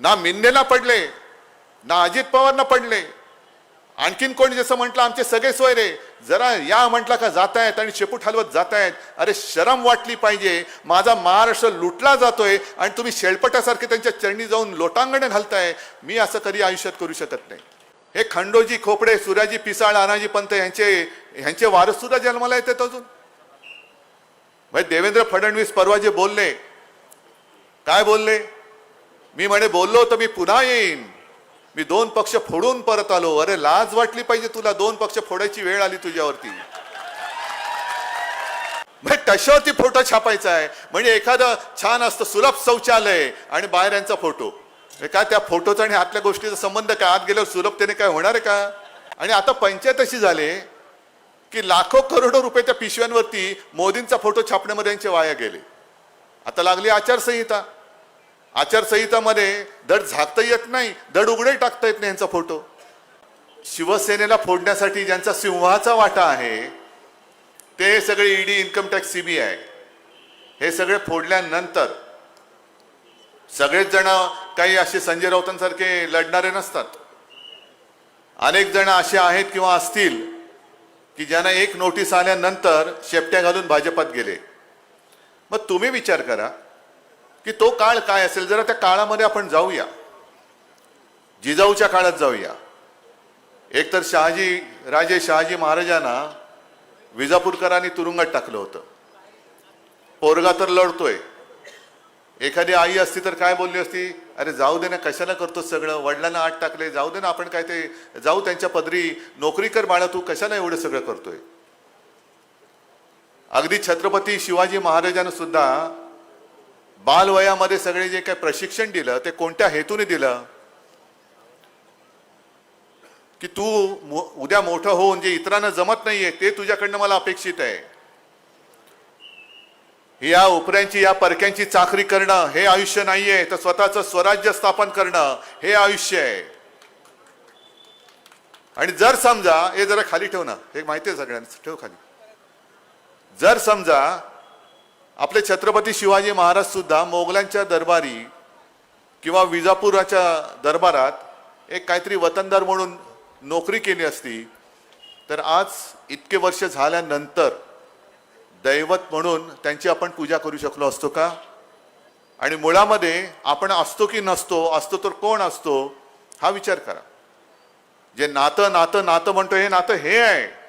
ना मिंदेना पडले ना अजित पवारना पडले. आणखीन कोणी जसं म्हटलं आमचे सगळे सोयरे जरा या म्हटलं का जात आहेत आणि शेपूट हलवत जात आहेत अरे शरम वाटली पाहिजे. माझा महाराष्ट्र लुटला जातोय आणि तुम्ही शेळपटासारखे त्यांच्या चरणी जाऊन लोटांगणे घालताय. मी असं कधी आयुष्यात करू शकत नाही. हे खंडोजी खोपडे सुराजी पिसाळ अनाजी पंत यांचे यांचे वारस सुद्धा जन्माला येतात अजून. भाई देवेंद्र फडणवीस परवा जे बोलले काय बोलले? मी म्हणे बोललो तर मी पुन्हा येईन. मी दोन पक्ष फोडून परत आलो. अरे लाज वाटली पाहिजे तुला दोन पक्ष फोडायची वेळ आली तुझ्यावरती. म्हणजे कशावरती फोटो छापायचा आहे. म्हणजे एखादं छान असतं सुलभ शौचालय आणि बाहेर यांचा फोटो. हे काय त्या फोटोचा आणि आतल्या गोष्टीचा संबंध काय? आत गेल्यावर सुलभतेने काय होणार आहे का? आणि आता पंचायत अशी झाले की लाखो करोडो रुपये त्या पिशव्यांवरती मोदींचा फोटो छापण्यामध्ये यांचे वाया गेले. आता लागली आचारसंहिता. आचारसंहितामध्ये धड झाकता येत नाही धड उघडे टाकता येत नाही यांचा फोटो. शिवसेनेला फोडण्यासाठी ज्यांचा सिंहाचा वाटा आहे ते सगळे ईडी इन्कम टॅक्स सीबीआय हे सगळे फोडल्यानंतर सगळेच जण काही असे संजय राऊतांसारखे लढणारे नसतात. अनेक जण असे आहेत किंवा असतील की ज्यांना एक नोटीस आल्यानंतर शेपट्या घालून भाजपात गेले. मग तुम्ही विचार करा की तो काळ काय असेल? जरा त्या काळामध्ये आपण जाऊया. जिजाऊच्या काळात जाऊया. एकतर शहाजी राजे शहाजी महाराजांना विजापूरकरांनी तुरुंगात टाकलं होतं. पोरगा तर लढतोय. एखादी आई असती तर काय बोलली असती? अरे जाऊ दे ना कशाला करतो सगळं? वडिलांना आत टाकले. जाऊ दे ना आपण काय ते जाऊ त्यांच्या पदरी. नोकरी कर बाळा तू कशाला एवढं सगळं करतोय? अगदी छत्रपती शिवाजी महाराजांना सुद्धा बालवयामध्ये सगळे जे काही प्रशिक्षण दिलं ते कोणत्या हेतूने दिलं? की तू उद्या मोठं होऊन जे इतरांना जमत नाहीये ते तुझ्याकडनं मला अपेक्षित आहे. या उपऱ्यांची या परक्यांची चाकरी करणं हे आयुष्य नाहीये तर स्वतःचं स्वराज्य स्थापन करणं हे आयुष्य आहे. आणि जर समजा हे जरा खाली ठेव ना हे माहिती आहे सगळ्यांना ठेव खाली. जर समजा आपले छत्रपती शिवाजी महाराज सुद्धा मोगलांच्या दरबारी किंवा विजापुराच्या दरबारात एक काहीतरी वतनदार म्हणून नोकरी केली असती तर आज इतके वर्ष झाल्यानंतर दैवत म्हणून त्यांची आपण पूजा करू शकलो असतो का? आणि मुळामध्ये आपण असतो की नसतो असतो तर कोण असतो हा विचार करा. जे नातं नातं नातं म्हणतो हे नातं हे आहे.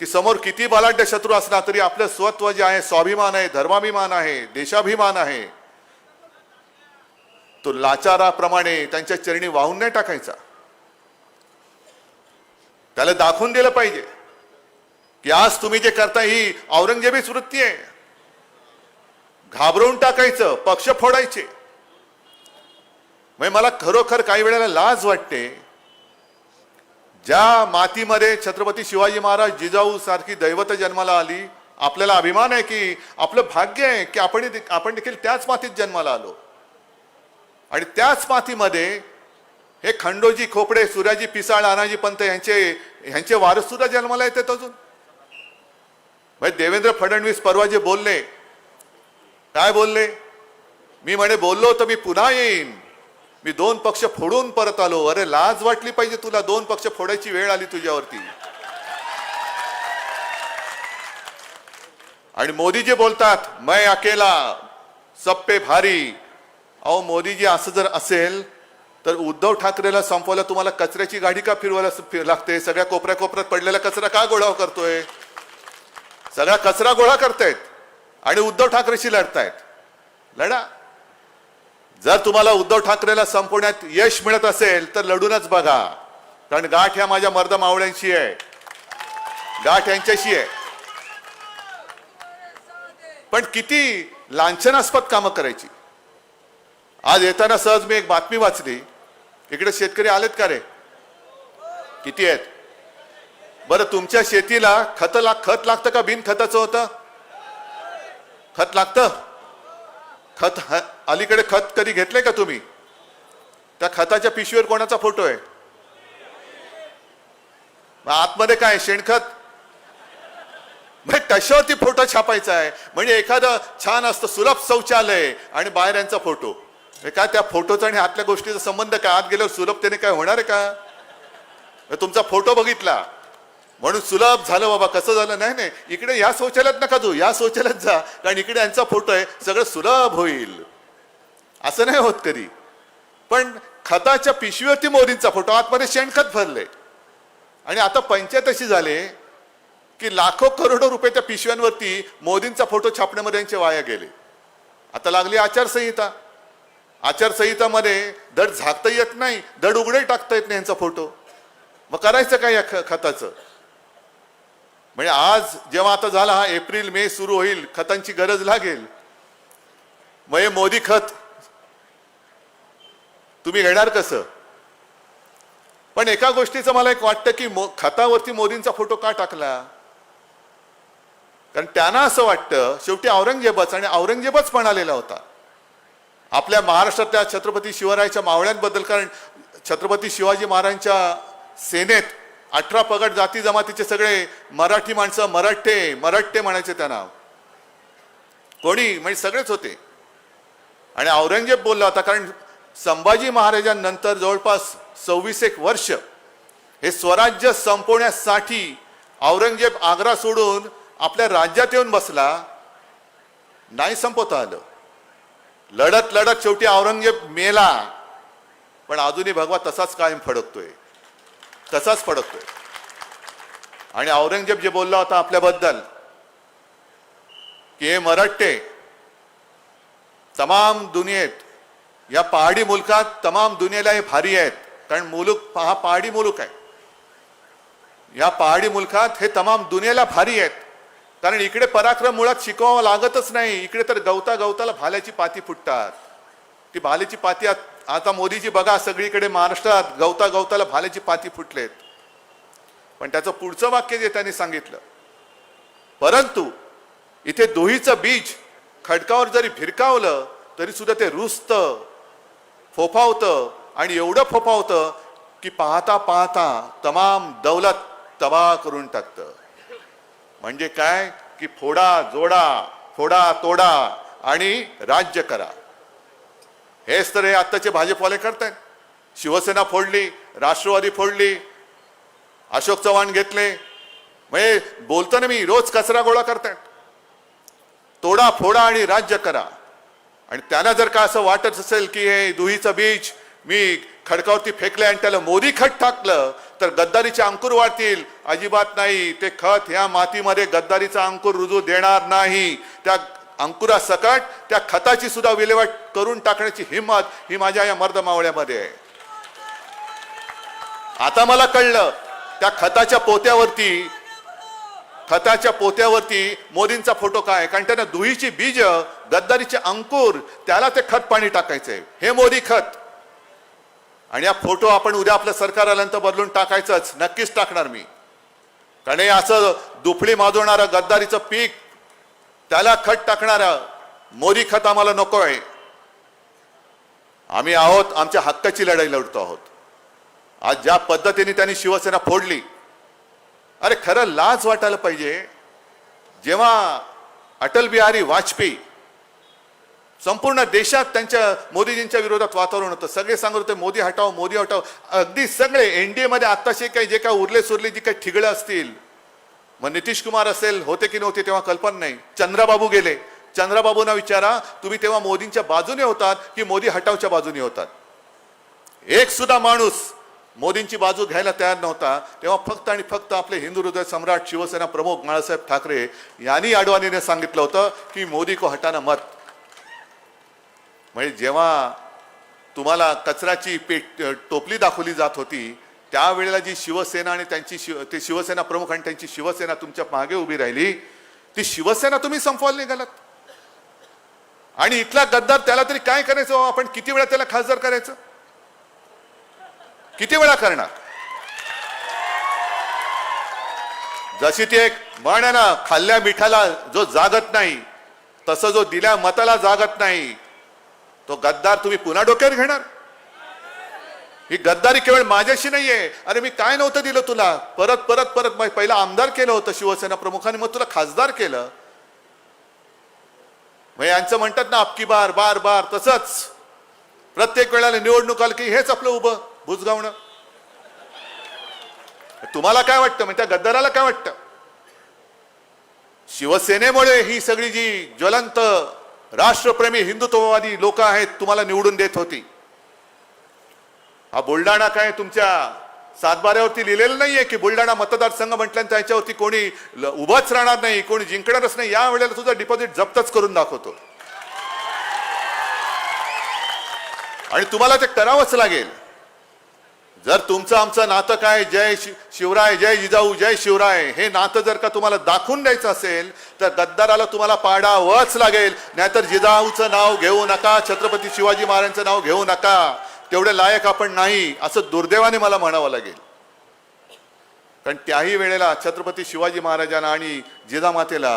की समोर किती बलाढ्य शत्रू असला तरी आपलं स्वत्व जे आहे स्वाभिमान आहे धर्माभिमान आहे देशाभिमान आहे तो लाचाराप्रमाणे त्यांच्या चरणी वाहून नाही टाकायचा. त्याला दाखवून दिलं पाहिजे की आज तुम्ही जे करता ही औरंगजेबीच वृत्ती आहे. घाबरवून टाकायचं पक्ष फोडायचे. म्हणजे मला खरोखर काही वेळेला लाज वाटते ज्या मातीमध्ये छत्रपती शिवाजी महाराज जिजाऊ सारखी दैवत जन्माला आली आपल्याला अभिमान आहे की आपलं भाग्य आहे की आपण आपण देखील त्याच मातीत जन्माला आलो. आणि त्याच मातीमध्ये हे खंडोजी खोपडे सूर्याजी पिसाळ नानाजी पंत यांचे यांचे वारस सुद्धा जन्माला येतात अजून. भाई देवेंद्र फडणवीस परवा जे बोलले काय बोलले? मी म्हणे बोललो तर मी पुन्हा येईन. मी दोन पक्ष फोडून परत आलो. अरे लाज वाटली पाहिजे तुला. दोन पक्ष फोडायची वेळ आली तुझ्यावरती. आणि मोदी जे बोलतात मैं अकेला सप्पे भारी. अहो मोदीजी असं जर असेल तर उद्धव ठाकरेला संपवायला तुम्हाला कचऱ्याची गाडी का फिरवायला लागते? सगळ्या कोपऱ्या कोपऱ्यात पडलेला कचरा का गोळा करतोय? सगळा कचरा गोळा करतायत आणि उद्धव ठाकरेशी लढतायत. लढा. जर तुम्हाला उद्धव ठाकरेला संपवण्यात यश मिळत असेल तर लढूनच बघा. कारण गाठ ह्या माझ्या मर्द मावळ्यांशी आहे. गाठ यांच्याशी आहे. पण किती लांछनास्पद कामं करायची. आज येताना सहज मी एक बातमी वाचली. इकडे शेतकरी आलेत का रे? किती आहेत? बरं तुमच्या शेतीला खत लाग खत लागतं का? बिन खताचं होतं? खत लागतं? खत ह- अलीकडे खत कधी घेतलंय का तुम्ही? त्या खताच्या पिशवीवर कोणाचा फोटो आहे? आतमध्ये काय आहे? शेणखत? म्हणजे कशावरती फोटो छापायचा आहे. म्हणजे एखादं छान असतं सुलभ शौचालय आणि बाहेर यांचा फोटो काय त्या फोटोचा आणि आतल्या गोष्टीचा संबंध काय? आत गेल्यावर सुलभतेने काय होणार आहे का? तुमचा फोटो बघितला. म्हणून सुलभ झालं बाबा कसं झालं? नाही नाही. इकडे या शौचालयात नका जाऊ या शौचालयात जा. कारण इकडे यांचा फोटो आहे सगळं सुलभ होईल. असं नाही होत कधी. पण खताच्या पिशवीवरती मोदींचा फोटो आतमध्ये शेणखत भरले आणि आता पंचायत अशी झाले की लाखो करोडो रुपयाच्या पिशव्यांवरती मोदींचा फोटो छापण्यामध्ये यांचे वाया गेले. आता लागली आचारसंहिता. आचारसंहितामध्ये धड झाकता येत नाही धड उघडे टाकता येत नाही यांचा फोटो. मग करायचं काय या ख- खताचं? म्हणजे आज जेव्हा आता झाला हा एप्रिल मे सुरू होईल खतांची गरज लागेल. मग हे मोदी खत. तुम्ही घेणार कसं? पण एका गोष्टीचं मला एक वाटतं की मो खतावरती मोदींचा फोटो का टाकला? कारण त्यांना असं वाटतं शेवटी औरंगजेबच आणि औरंगजेबच म्हणालेला होता. आपल्या महाराष्ट्रातल्या छत्रपती शिवरायाच्या मावळ्यांबद्दल कारण छत्रपती शिवाजी महाराजांच्या सेनेत अठरा पगड जाती जमातीचे सगळे मराठी माणसं मराठे मराठे म्हणायचे त्यांना कोणी? म्हणजे सगळेच होते. आणि औरंगजेब बोलला होता कारण संभाजी महाराजांनंतर जवळपास सव्वीस एक वर्ष हे स्वराज्य संपवण्यासाठी औरंगजेब आग्रा सोडून आपल्या राज्यात येऊन बसला नाही संपवता आलं. लढत लढत शेवटी औरंगजेब मेला. पण अजूनही भगवा तसाच कायम फडकतोय. तसाच फडकतोय. आणि औरंगजेब जे बोलला होता आपल्याबद्दल की हे मराठे तमाम दुनियेत या पहाडी मुलकात तमाम दुनियेला हे भारी आहेत कारण मुलूक हा पहाडी मुलूक आहे. या पहाडी मुलकात हे तमाम दुनियेला भारी आहेत कारण इकडे पराक्रम मुळात शिकवावं लागतच नाही. इकडे तर गवता गवताला भाल्याची पाती फुटतात. ती भाल्याची पाती आता मोदीजी बघा सगळीकडे महाराष्ट्रात गवता गवताला भाल्याची पाती फुटलेत. पण त्याचं पुढचं वाक्य जे त्यांनी सांगितलं परंतु इथे दोहीचं बीज खडकावर जरी भिरकावलं तरी सुद्धा ते रुजतं फोफावतं आणि एवढं फोफावतं की पाहता पाहता तमाम दौलत तबाह करून टाकतं. म्हणजे काय? की फोडा जोडा फोडा तोडा आणि राज्य करा. हेच तर हे आत्ताचे भाजपवाले करतायत. शिवसेना फोडली राष्ट्रवादी फोडली अशोक चव्हाण घेतले. म्हणजे बोलताना मी रोज कचरा गोळा करतायत. तोडा फोडा आणि राज्य करा. आणि त्यांना जर का असं वाटत असेल की हे दुहीचं बीज मी खडकावरती फेकले आणि त्याला मोदी खत टाकलं तर गद्दारीचे अंकुर वाढतील. अजिबात नाही. ते खत ह्या मातीमध्ये गद्दारीचा अंकुर रुजू देणार नाही. त्या अंकुरा सकट त्या खताची सुद्धा विल्हेवाट करून टाकण्याची हिंमत ही माझ्या या मर्द मावळ्यामध्ये आहे. आता मला कळलं त्या खताच्या पोत्यावरती खताच्या पोत्यावरती मोदींचा फोटो काय कारण त्यांना दुहीची बीज गद्दारीचे अंकुर त्याला ते खत पाणी टाकायचंय. हे मोदी खत. आणि या फोटो आपण उद्या आपलं सरकार आल्यानंतर बदलून टाकायचंच नक्कीच टाकणार मी. कारण हे असं दुफळी माजवणारं गद्दारीचं पीक त्याला खत टाकणारा मोरी खत आम्हाला नको आहे. आम्ही आहोत आमच्या हक्काची लढाई लढतो आहोत. आज ज्या पद्धतीने त्यांनी शिवसेना फोडली अरे खरं लाज वाटायला पाहिजे. जेव्हा अटल बिहारी वाजपेयी संपूर्ण देशात त्यांच्या मोदीजींच्या विरोधात वातावरण होतं सगळे सांगत होते मोदी हटाव मोदी हटाव अगदी सगळे एनडीएमध्ये आत्ताशे काही जे काय उरले सुरले जी काही ठिगळं असतील मग नितीश कुमार असेल होते की नव्हते तेव्हा कल्पना नाही. चंद्राबाबू गेले. चंद्राबाबूंना विचारा तुम्ही तेव्हा मोदींच्या बाजूने होतात की मोदी हटावच्या बाजूने होतात? एक सुद्धा माणूस मोदींची बाजू घ्यायला तयार नव्हता. तेव्हा फक्त आणि फक्त आपले हिंदू हृदय सम्राट शिवसेना प्रमुख बाळासाहेब ठाकरे यांनी अडवाणीने सांगितलं होतं की मोदी को हटाना मत. म्हणजे जेव्हा तुम्हाला कचऱ्याची पेट टोपली दाखवली जात होती त्यावेळेला जी शिवसेना आणि त्यांची शिव ते शिवसेना प्रमुख आणि त्यांची शिवसेना तुमच्या मागे उभी राहिली ती शिवसेना तुम्ही संपवायला निघालात. आणि इथला गद्दार त्याला तरी काय करायचं आपण किती वेळा त्याला खासदार करायचं? किती वेळा करणार? जशी ती एक म्हण आहे ना खाल्ल्या मिठाला जो जागत नाही तसं जो दिल्या मताला जागत नाही तो गद्दार तुम्ही पुन्हा डोक्यावर घेणार? ही गद्दारी केवळ माझ्याशी नाहीये. अरे मी काय नव्हतं दिलं तुला? परत परत परत मग पहिला आमदार केलं होतं शिवसेना प्रमुखाने मग तुला खासदार केलं. मग यांचं म्हणतात ना आपकी बार बार बार तसंच. प्रत्येक वेळेला निवडणूक आली की हेच आपलं उभं भुजगावणं तुम्हाला काय वाटतं? म्हणजे त्या गद्दाराला काय वाटतं? शिवसेनेमुळे ही सगळी जी ज्वलंत राष्ट्रप्रेमी हिंदुत्ववादी लोक आहेत तुम्हाला निवडून देत होती. हा बुलढाणा काय तुमच्या सातबाऱ्यावरती लिहिलेलं नाहीये की बुलढाणा मतदारसंघ म्हटल्यानंतर त्याच्यावरती कोणी उभंच उभाच राहणार नाही कोणी जिंकणारच नाही या वेळेला तुझं डिपॉझिट जप्तच करून दाखवतो. आणि तुम्हाला ते करावंच लागेल. जर तुमचं आमचं नातं काय जय शि- शिवराय जय जिजाऊ जय शिवराय हे नातं जर का तुम्हाला दाखवून द्यायचं असेल तर गद्दाराला तुम्हाला पाडावंच लागेल. नाहीतर जिजाऊचं नाव घेऊ नका छत्रपती शिवाजी महाराजांचं नाव घेऊ नका. तेवढे लायक आपण नाही असं दुर्दैवाने मला म्हणावं लागेल. कारण त्याही वेळेला छत्रपती शिवाजी महाराजांना आणि जिजामातेला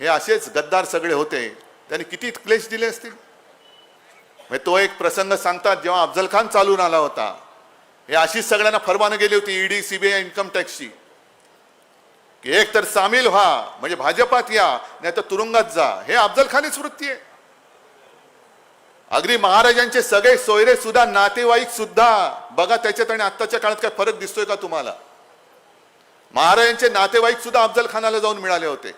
हे असेच गद्दार सगळे होते त्यांनी किती क्लेश दिले असतील? म्हणजे तो एक प्रसंग सांगतात जेव्हा अफजल खान चालून आला होता हे अशीच सगळ्यांना फरमानं गेली होती ईडी सीबीआय इन्कम टॅक्सची. की एक तर सामील व्हा म्हणजे भाजपात या नाही तर तुरुंगात जा हे अफजल खानीच वृत्ती आहे. अगदी महाराजांचे सगळे सोयरे सुद्धा नातेवाईक सुद्धा बघा त्याच्यात आणि आत्ताच्या काळात काय फरक दिसतोय का तुम्हाला? महाराजांचे नातेवाईक सुद्धा अफजल खानाला जाऊन मिळाले होते.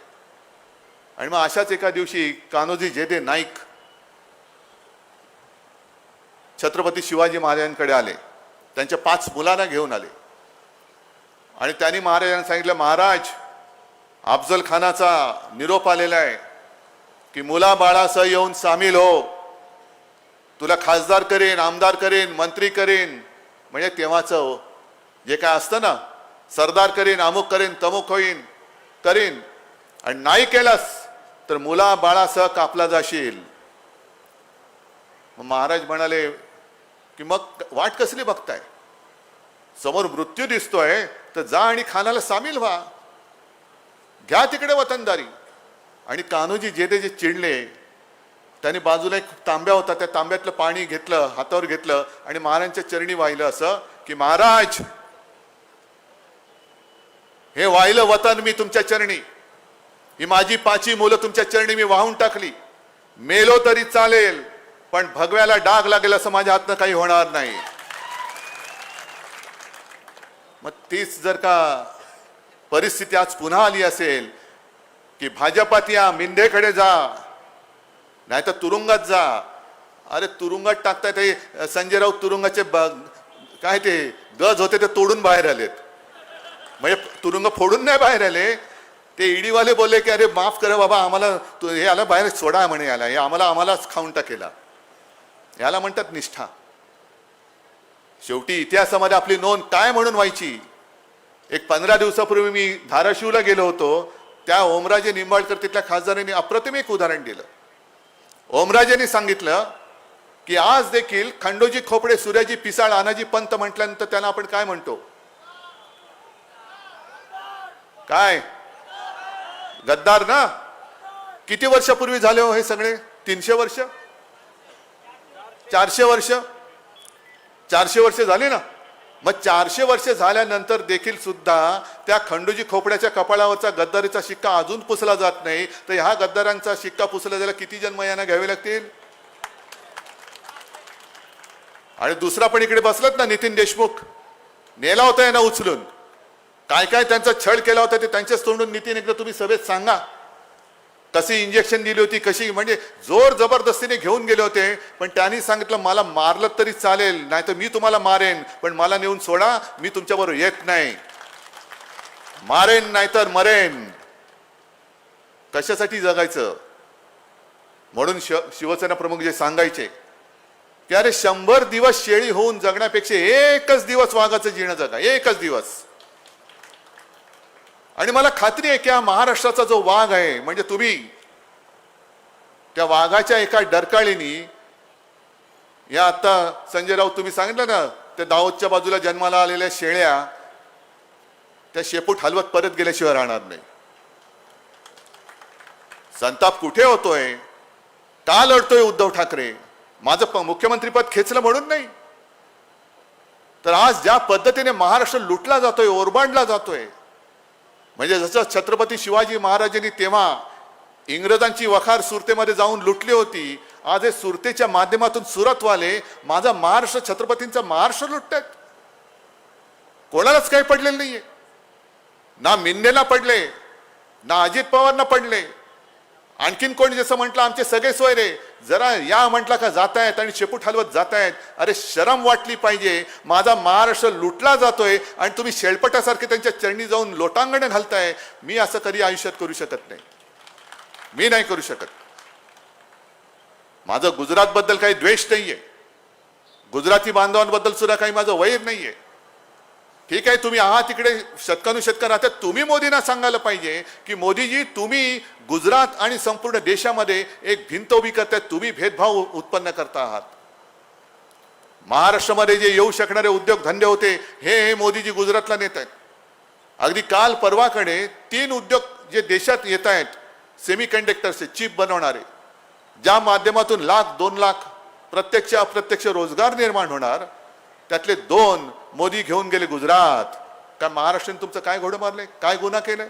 आणि मग अशाच एका दिवशी कान्होजी जेदे नाईक छत्रपती शिवाजी महाराजांकडे आले. त्यांच्या पाच मुलांना घेऊन आले. आणि त्यांनी महाराजांना सांगितलं महाराज अफजल खानाचा निरोप आलेला आहे की मुला बाळासह येऊन सामील हो. तुला खासदार करेन आमदार करेन मंत्री करेन. म्हणजे तेव्हाचं जे काय असतं ना सरदार करेन अमुक करेन तमुक होईन करीन. आणि नाही केलास तर मुला बाळासह कापला जाशील. मग महाराज म्हणाले की मग वाट कसली बघताय? समोर मृत्यू दिसतोय तर जा आणि खानाला सामील व्हा. घ्या तिकडे वतनदारी. आणि कान्होजी जे ते जे चिडले त्यांनी बाजूला एक तांब्या होता त्या तांब्यातलं पाणी घेतलं हातावर घेतलं आणि महाराजांच्या चरणी वाहिलं असं की महाराज हे वाहिलं वतन मी तुमच्या चरणी. ही माझी पाची मुलं तुमच्या चरणी मी वाहून टाकली. मेलो तरी चालेल पण भगव्याला डाग लागेल असं माझ्या हातनं काही होणार नाही. मग तीच जर का परिस्थिती आज पुन्हा आली असेल की भाजपात या मिंदेकडे जा नाही तर तुरुंगात जा. अरे तुरुंगात टाकताय ते संजय राऊत तुरुंगाचे ब- काय ते गज होते ते तोडून बाहेर आलेत. म्हणजे तुरुंग फोडून नाही बाहेर आले. ते ईडीवाले बोलले की अरे माफ करा बाबा आम्हाला हे आला बाहेर सोडा म्हणे याला. हे आम्हाला आम्हालाच खाऊन टाकेला. याला म्हणतात निष्ठा. शेवटी इतिहासामध्ये आपली नोंद काय म्हणून व्हायची? एक पंधरा दिवसापूर्वी मी धाराशिवला गेलो होतो. त्या ओमराजे निंबाळकर तिथल्या खासदारांनी अप्रतिम एक उदाहरण दिलं. ओमराजेंनी सांगितलं की आज देखील खंडोजी खोपडे सूर्याजी पिसाळ आनाजी पंत म्हटल्यानंतर त्यांना आपण काय म्हणतो? काय? गद्दार ना? किती वर्षापूर्वी झाले हो हे सगळे? तीनशे वर्ष? चारशे वर्ष? चारशे वर्ष झाली ना? मग चारशे वर्ष झाल्यानंतर देखील सुद्धा त्या खंडोजी खोपड्याच्या कपाळावरचा गद्दारीचा शिक्का अजून पुसला जात नाही. तर ह्या गद्दारांचा शिक्का पुसला जायला किती जन्म यांना घ्यावे लागतील? आणि दुसरा पण इकडे बसलात ना नितीन देशमुख. नेला होता यांना उचलून. काय काय त्यांचा छळ केला होता ते त्यांच्याच तोंडून नितीन एकदा तुम्ही सभेत सांगा. कशी इंजेक्शन दिली होती कशी म्हणजे जोर जबरदस्तीने घेऊन गेले होते पण त्यांनी सांगितलं मला मारलं तरी चालेल नाही तर मी तुम्हाला मारेन पण मला नेऊन सोडा मी तुमच्याबरोबर येत नाही. मारेन नाहीतर मरेन. कशासाठी जगायचं? म्हणून शिव शिवसेना प्रमुख जे सांगायचे की अरे शंभर दिवस शेळी होऊन जगण्यापेक्षा एकच दिवस वाघाचं जीणं जगा एकच दिवस. आणि मला खात्री आहे की हा महाराष्ट्राचा जो वाघ आहे म्हणजे तुम्ही त्या वाघाच्या एका डरकाळीनी या आता संजय राऊत तुम्ही सांगितलं ना त्या दाऊदच्या बाजूला जन्माला आलेल्या शेळ्या त्या शेपूट हलवत परत गेल्याशिवाय राहणार नाही. संताप कुठे होतोय? का लढतोय उद्धव ठाकरे? माझं प- मुख्यमंत्रीपद खेचलं म्हणून नाही. तर आज ज्या पद्धतीने महाराष्ट्र लुटला जातोय ओरबांडला जातोय म्हणजे जसं छत्रपती शिवाजी महाराजांनी तेव्हा इंग्रजांची वखार सुरतेमध्ये जाऊन लुटली होती. आज हे सुरतेच्या माध्यमातून सुरतवाले माझा महाराष्ट्र छत्रपतींचा महाराष्ट्र लुटतात कोणालाच काही पडलेलं नाहीये. ना मिन्नेला पडले ना अजित पवारना पडले. आणखीन कोणी जसं म्हटलं आमचे सगळे सोयरे जरा या म्हटला का जात आहेत आणि शेपूट हलवत जात आहेत अरे शरम वाटली पाहिजे. माझा महाराष्ट्र लुटला जातोय आणि तुम्ही शेळपटासारखे त्यांच्या चरणी जाऊन लोटांगण घालताय. मी असं कधी आयुष्यात करू शकत नाही. मी नाही करू शकत. माझं गुजरात बद्दल काही द्वेष नाहीये. गुजराती बांधवांबद्दल सुद्धा काही माझं वैर नाहीये. ठीक आहे तुम्ही आहात तिकडे शतकानुशतक राहतात. तुम्ही मोदींना सांगायला पाहिजे की मोदीजी तुम्ही गुजरात आणि संपूर्ण देशामध्ये एक भिंत उभी करतायत तुम्ही भेदभाव उत्पन्न करता आहात. महाराष्ट्रामध्ये जे येऊ शकणारे उद्योग धंदे होते हे हे मोदीजी गुजरातला नेत आहेत अगदी काल परवाकडे तीन उद्योग जे देशात येत आहेत सेमी कंडक्टरचे चिप बनवणारे ज्या माध्यमातून लाख दोन लाख प्रत्यक्ष अप्रत्यक्ष रोजगार निर्माण होणार त्यातले दोन मोदी घेऊन गेले गुजरात. काय महाराष्ट्राने तुमचं काय घोडं मारले काय गुन्हा केलाय?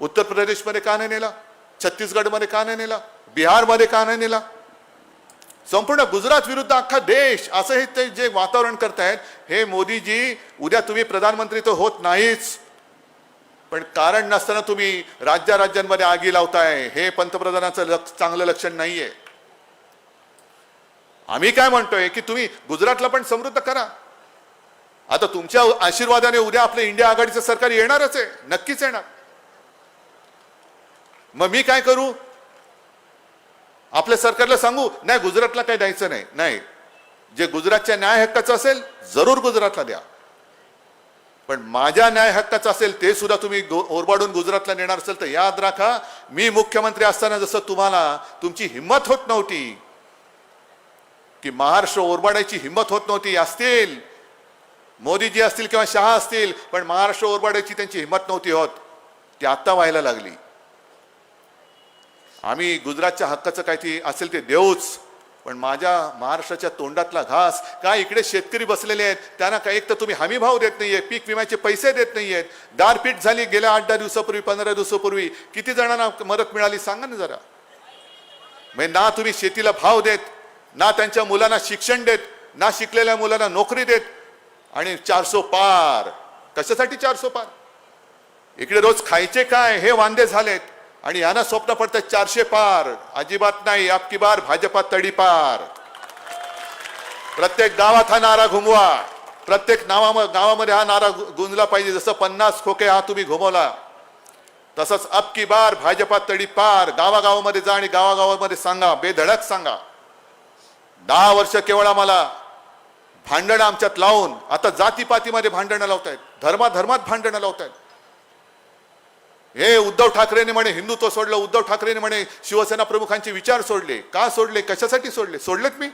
उत्तर प्रदेशमध्ये का नाही नेला? छत्तीसगडमध्ये का नाही नेला? बिहारमध्ये का नाही नेला? संपूर्ण गुजरात विरुद्ध अख्खा देश असं हे ते जे वातावरण करतायत हे मोदीजी उद्या तुम्ही प्रधानमंत्री तर होत नाहीच. पण कारण नसताना तुम्ही राज्या राज्यांमध्ये आगी लावताय हे पंतप्रधानाचं लक्ष चांगलं लक्षण नाहीये. आम्ही काय म्हणतोय की तुम्ही गुजरातला पण समृद्ध करा. आता तुमच्या आशीर्वादाने उद्या आपलं इंडिया आघाडीचं सरकार येणारच आहे नक्कीच येणार. मग मी काय करू? आपल्या सरकारला सांगू नाही गुजरातला काही द्यायचं नाही. नाही. जे गुजरातच्या न्याय हक्काचं असेल जरूर गुजरातला द्या. पण माझ्या न्याय हक्काचं असेल ते सुद्धा तुम्ही गो- ओरबाडून गुजरातला नेणार असेल तर याद राखा मी मुख्यमंत्री असताना जसं तुम्हाला तुमची हिंमत होत नव्हती की महाराष्ट्र ओरबाडायची हिंमत होत नव्हती असतील मोदीजी असतील किंवा शहा असतील पण महाराष्ट्र ओरबाडायची त्यांची हिंमत नव्हती होत ती आत्ता व्हायला लागली. आम्ही गुजरातच्या हक्काचं काय ती असेल ते देऊच. पण माझ्या महाराष्ट्राच्या तोंडातला घास काय इकडे शेतकरी बसलेले आहेत त्यांना काय एक तर तुम्ही हमी भाव देत नाहीये पीक विम्याचे पैसे देत नाही आहेत गारपीट झाली गेल्या आठ दहा दिवसापूर्वी पंधरा दिवसापूर्वी किती जणांना मदत मिळाली सांगा ना जरा. म्हणजे ना तुम्ही शेतीला भाव देत ना त्यांच्या मुलांना शिक्षण देत ना शिकलेल्या मुलांना नोकरी देत आणि चारसो पार. कशासाठी चारसो पार? इकडे रोज खायचे काय हे वांदे झालेत. आणि यांना स्वप्न पडतं चारशे पार. अजिबात नाही आपकी बार भाजपा तडीपार प्रत्येक गावात हा नारा घुमवा. प्रत्येक नावा गावामध्ये हा नारा गुंजला पाहिजे. जसं पन्नास खोके हा तुम्ही घुमवला तसंच अब की बार भाजपा तडीपार गावागावामध्ये जा आणि गावागावामध्ये सांगा बेधडक सांगा. दहा वर्ष केवळ आम्हाला भांडणं आमच्यात लावून आता जातीपातीमध्ये भांडणं लावतायत. धर्माधर्मात भांडणं लावतायत. हे उद्धव ठाकरेने म्हणे हिंदुत्व सोडलं उद्धव ठाकरेने म्हणे शिवसेना प्रमुखांचे विचार सोडले. का सोडले? कशासाठी सोडले? सोडलेत मी.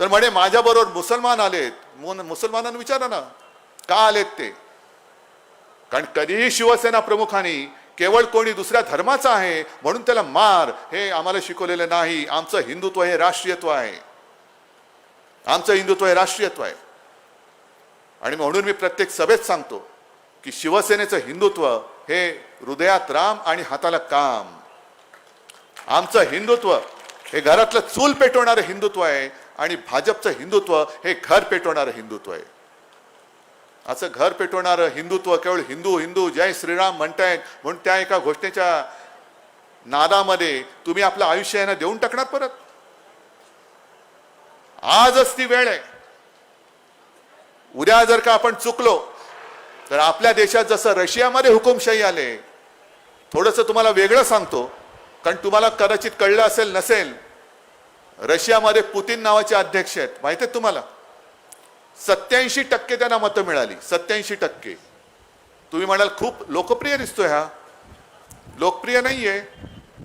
तर म्हणे माझ्याबरोबर मुसलमान आलेत. मुसलमानांना विचारा ना. का आलेत ते? कारण कधीही शिवसेना प्रमुखांनी केवळ कोणी दुसऱ्या धर्माचा आहे म्हणून त्याला मार हे आम्हाला शिकवलेलं नाही. आमचं हिंदुत्व हे राष्ट्रीयत्व आहे. आमचं हिंदुत्व हे राष्ट्रीयत्व आहे. आणि म्हणून मी प्रत्येक सभेत सांगतो की शिवसेनेचं हिंदुत्व हे हृदयात राम आणि हाताला काम. आमचं हिंदुत्व हे घरातलं चूल पेटवणारं हिंदुत्व आहे आणि भाजपचं हिंदुत्व हे घर पेटवणारं हिंदुत्व आहे. असं घर पेटवणारं हिंदुत्व केवळ हिंदू हिंदू जय श्रीराम म्हणताय म्हणून त्या एका घोषणेच्या नादामध्ये तुम्ही आपलं आयुष्य यांना देऊन टाकणार परत. आजच ती वेळ आहे. उद्या जर का आपण चुकलो तर आपल्या देशात जसं रशियामध्ये हुकुमशाही आले थोडंसं तुम्हाला वेगळं सांगतो. कारण तुम्हाला कदाचित कळलं असेल नसेल रशियामध्ये पुतीन नावाचे अध्यक्ष आहेत. माहिती आहेत तुम्हाला? सत्याऐंशी टक्के त्यांना मतं मिळाली. सत्याऐंशी टक्के. तुम्ही म्हणाल खूप लोकप्रिय दिसतोय हा. लोकप्रिय नाही आहे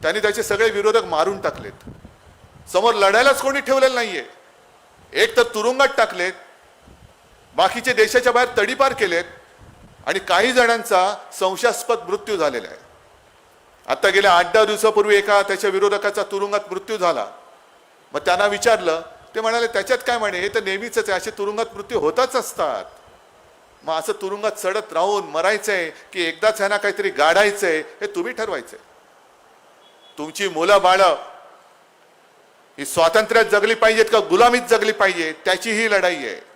त्यांनी त्याचे सगळे विरोधक मारून टाकलेत. समोर लढायलाच कोणी ठेवलेलं नाहीये. एक तर तुरुंगात टाकलेत. बाकीचे देशाच्या बाहेर तडीपार केलेत. आणि काही जणांचा संशयास्पद मृत्यू झालेला आहे. आता गेल्या आठ दहा दिवसापूर्वी एका त्याच्या विरोधकाचा तुरुंगात मृत्यू झाला. मग त्यांना विचारलं ते म्हणाले त्याच्यात काय म्हणे? हे तर नेहमीच आहे. असे तुरुंगात मृत्यू होतच असतात. मग असं तुरुंगात चढत राहून मरायचंय की एकदाच ह्यांना काहीतरी गाडायचंय हे तुम्ही ठरवायचंय. तुमची मुलं बाळं ही स्वातंत्र्यात जगली पाहिजेत का गुलामीत जगली पाहिजे त्याची ही लढाई आहे.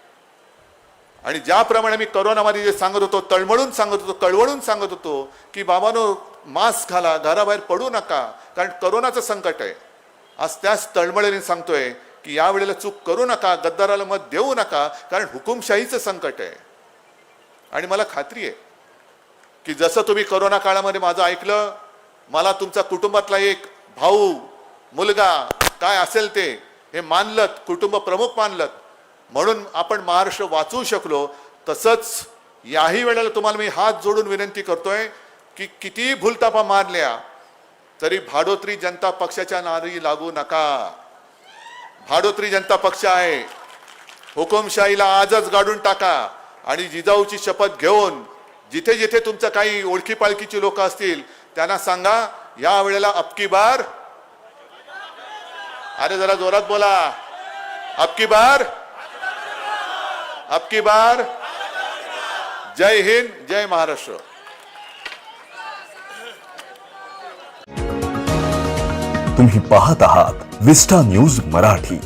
आणि ज्याप्रमाणे मी करोनामध्ये जे सांगत होतो तळमळून सांगत होतो कळवळून सांगत होतो की बाबानो मास्क घाला घराबाहेर पडू नका कारण करोनाचं संकट आहे. आज त्याच तळमळीने सांगतोय की यावेळेला चूक करू नका गद्दाराला मत देऊ नका कारण हुकुमशाहीचं संकट आहे. आणि मला खात्री आहे की जसं तुम्ही करोना काळामध्ये माझं ऐकलं मला तुमचा कुटुंबातला एक भाऊ मुलगा काय असेल ते हे मानलत कुटुंब प्रमुख मानलत. म्हणून आपण महाराष्ट्र वाचवू शकलो तसंच याही वेळेला तुम्हाला मी हात जोडून विनंती करतोय की किती भूलतापा मारल्या तरी भाडोत्री जनता पक्षाच्या नारी लागू नका. भाडोत्री जनता पक्ष आहे. हुकुमशाहीला आजच गाडून टाका आणि जिजाऊची शपथ घेऊन जिथे जिथे तुमचं काही ओळखी पाळखीची लोक असतील त्यांना सांगा या वेळेला अबकी बार. अरे जरा जोरात बोला. अबकी बार. अबकी बार। जय हिंद जय महाराष्ट्र। तुम्ही पहात आहात विस्टा न्यूज़ मराठी।